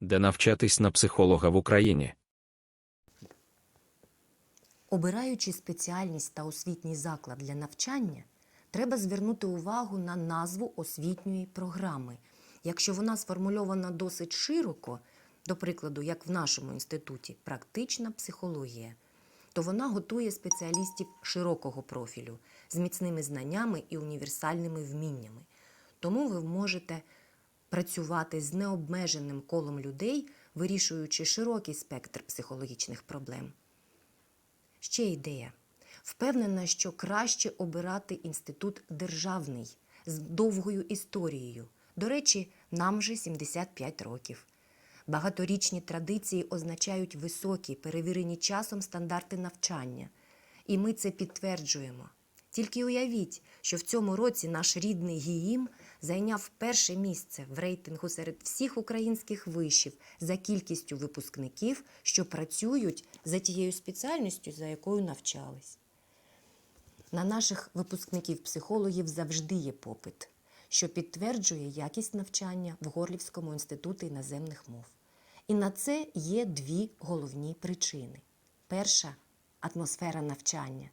де навчатись на психолога в Україні. Обираючи спеціальність та освітній заклад для навчання, треба звернути увагу на назву освітньої програми. Якщо вона сформульована досить широко, до прикладу, як в нашому інституті, практична психологія, то вона готує спеціалістів широкого профілю з міцними знаннями і універсальними вміннями. Тому ви можете працювати з необмеженим колом людей, вирішуючи широкий спектр психологічних проблем. Ще ідея. Впевнена, що краще обирати інститут державний з довгою історією. До речі, нам вже 75 років. Багаторічні традиції означають високі, перевірені часом стандарти навчання. І ми це підтверджуємо. Тільки уявіть, що в цьому році наш рідний ГІїМ зайняв перше місце в рейтингу серед всіх українських вишів за кількістю випускників, що працюють за тією спеціальністю, за якою навчались. На наших випускників-психологів завжди є попит, що підтверджує якість навчання в Горлівському інституті іноземних мов. І на це є дві головні причини. Перша атмосфера навчання.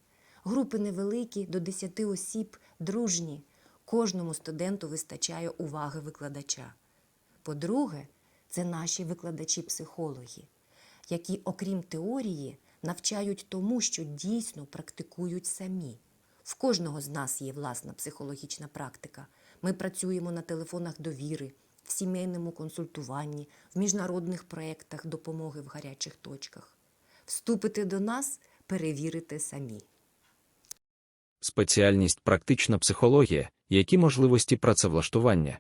Групи невеликі, до 10 осіб, дружні. Кожному студенту вистачає уваги викладача. По-друге, це наші викладачі-психологи, які, окрім теорії, навчають тому, що дійсно практикують самі. В кожного з нас є власна психологічна практика. Ми працюємо на телефонах довіри, в сімейному консультуванні, в міжнародних проєктах допомоги в гарячих точках. Вступите до нас, перевірите самі. Спеціальність практична психологія, які можливості працевлаштування.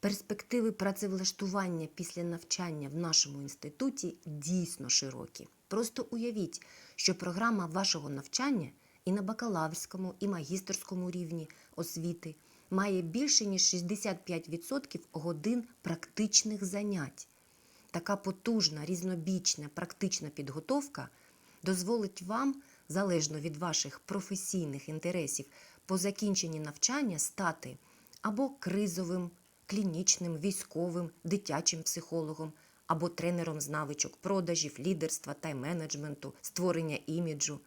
Перспективи працевлаштування після навчання в нашому інституті дійсно широкі. Просто уявіть, що програма вашого навчання і на бакалаврському, і магістерському рівні освіти має більше ніж 65% годин практичних занять. Така потужна, різнобічна практична підготовка дозволить вам, залежно від ваших професійних інтересів, по закінченні навчання стати або кризовим, клінічним, військовим, дитячим психологом, або тренером з навичок продажів, лідерства та менеджменту, створення іміджу,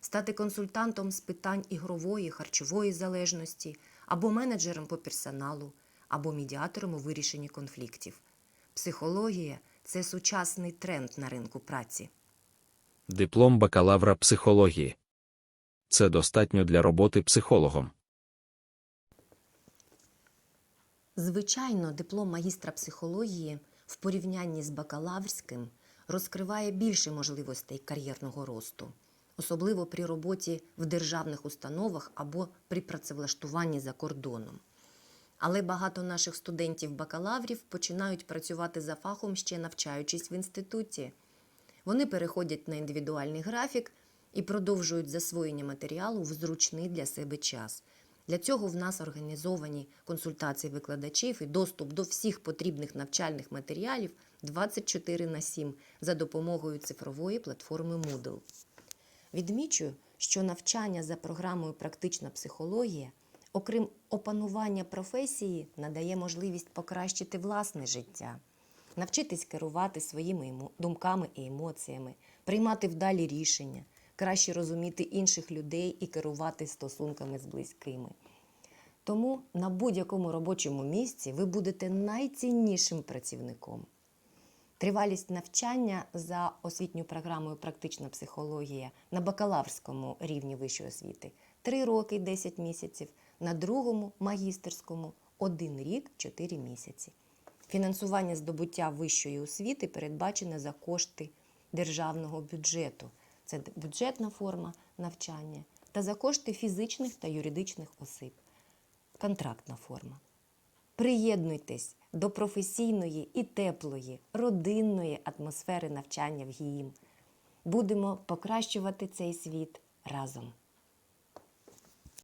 стати консультантом з питань ігрової, харчової залежності, або менеджером по персоналу, або медіатором у вирішенні конфліктів. Психологія це сучасний тренд на ринку праці. Диплом бакалавра психології. Це достатньо для роботи психологом. Звичайно, диплом магістра психології в порівнянні з бакалаврським розкриває більше можливостей кар'єрного росту, особливо при роботі в державних установах або при працевлаштуванні за кордоном. Але багато наших студентів-бакалаврів починають працювати за фахом ще навчаючись в інституті. Вони переходять на індивідуальний графік і продовжують засвоєння матеріалу в зручний для себе час. Для цього в нас організовані консультації викладачів і доступ до всіх потрібних навчальних матеріалів 24 на 7 за допомогою цифрової платформи Moodle. Відмічу, що навчання за програмою Практична психологія, окрім опанування професії, надає можливість покращити власне життя, навчитись керувати своїми думками і емоціями, приймати вдалі рішення, краще розуміти інших людей і керувати стосунками з близькими. Тому на будь-якому робочому місці ви будете найціннішим працівником. Тривалість навчання за освітньою програмою Практична психологія на бакалаврському рівні вищої освіти 3 роки 10 місяців, на другому магістерському 1 рік 4 місяці. Фінансування здобуття вищої освіти передбачене за кошти державного бюджету. Це бюджетна форма навчання та за кошти фізичних та юридичних осіб. Контрактна форма. Приєднуйтесь до професійної і теплої, родинної атмосфери навчання в ГІїМ. Будемо покращувати цей світ разом.